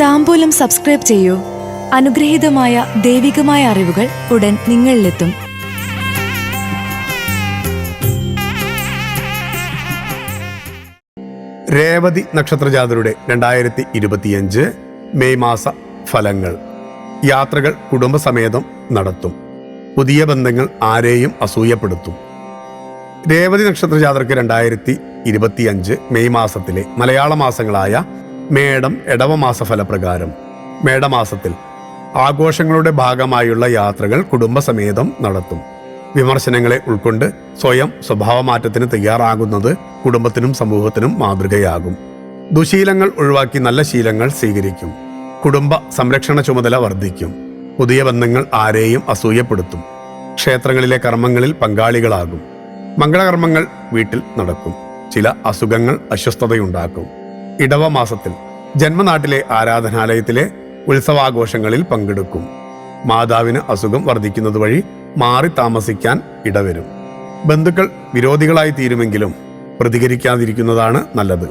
താമ്പൂലം subscribe ചെയ്യൂ. അനുഗ്രഹീതമായ ദൈവികമായ അറിവുകൾ ഉടൻ നിങ്ങളിലെത്തും. രേവതി നക്ഷത്രജാതരുടെ രണ്ടായിരത്തി ഇരുപത്തിയഞ്ച് മെയ് മാസ ഫലങ്ങൾ. യാത്രകൾ കുടുംബസമേതം നടത്തും. പുതിയ ബന്ധങ്ങൾ ആരെയും അസൂയപ്പെടുത്തും. രേവതി നക്ഷത്രജാതർക്ക് രണ്ടായിരത്തി ഇരുപത്തിയഞ്ച് മെയ് മാസത്തിലെ മലയാള മാസങ്ങളായ മേടം ഇടവമാസ ഫലപ്രകാരം മേടമാസത്തിൽ ആഘോഷങ്ങളുടെ ഭാഗമായുള്ള യാത്രകൾ കുടുംബസമേതം നടത്തും. വിമർശനങ്ങളെ ഉൾക്കൊണ്ട് സ്വയം സ്വഭാവമാറ്റത്തിന് തയ്യാറാകുന്നത് കുടുംബത്തിനും സമൂഹത്തിനും മാതൃകയാകും. ദുശീലങ്ങൾ ഒഴിവാക്കി നല്ല ശീലങ്ങൾ സ്വീകരിക്കും. കുടുംബ സംരക്ഷണ ചുമതല വർദ്ധിക്കും. പുതിയ ബന്ധങ്ങൾ ആരെയും അസൂയപ്പെടുത്തും. ക്ഷേത്രങ്ങളിലെ കർമ്മങ്ങളിൽ പങ്കാളികളാകും. മംഗളകർമ്മങ്ങൾ വീട്ടിൽ നടക്കും. ചില അസുഖങ്ങൾ അസ്വസ്ഥതയുണ്ടാക്കും. ഇടവമാസത്തിൽ ജന്മനാട്ടിലെ ആരാധനാലയത്തിലെ ഉത്സവാഘോഷങ്ങളിൽ പങ്കെടുക്കും. മാതാവിന് അസുഖം വർദ്ധിക്കുന്നത് വഴി മാറി താമസിക്കാൻ ഇടവരും. ബന്ധുക്കൾ വിരോധികളായി തീരുമെങ്കിലും പ്രതികരിക്കാതിരിക്കുന്നതാണ് നല്ലത്.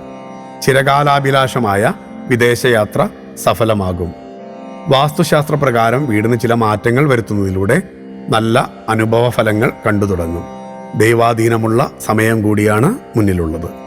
ചിരകാലാഭിലാഷമായ വിദേശയാത്ര സഫലമാകും. വാസ്തുശാസ്ത്ര പ്രകാരം വീടിന് ചില മാറ്റങ്ങൾ വരുത്തുന്നതിലൂടെ നല്ല അനുഭവ ഫലങ്ങൾ കണ്ടു തുടങ്ങും ദൈവാധീനമുള്ള സമയം കൂടിയാണ് മുന്നിലുള്ളത്.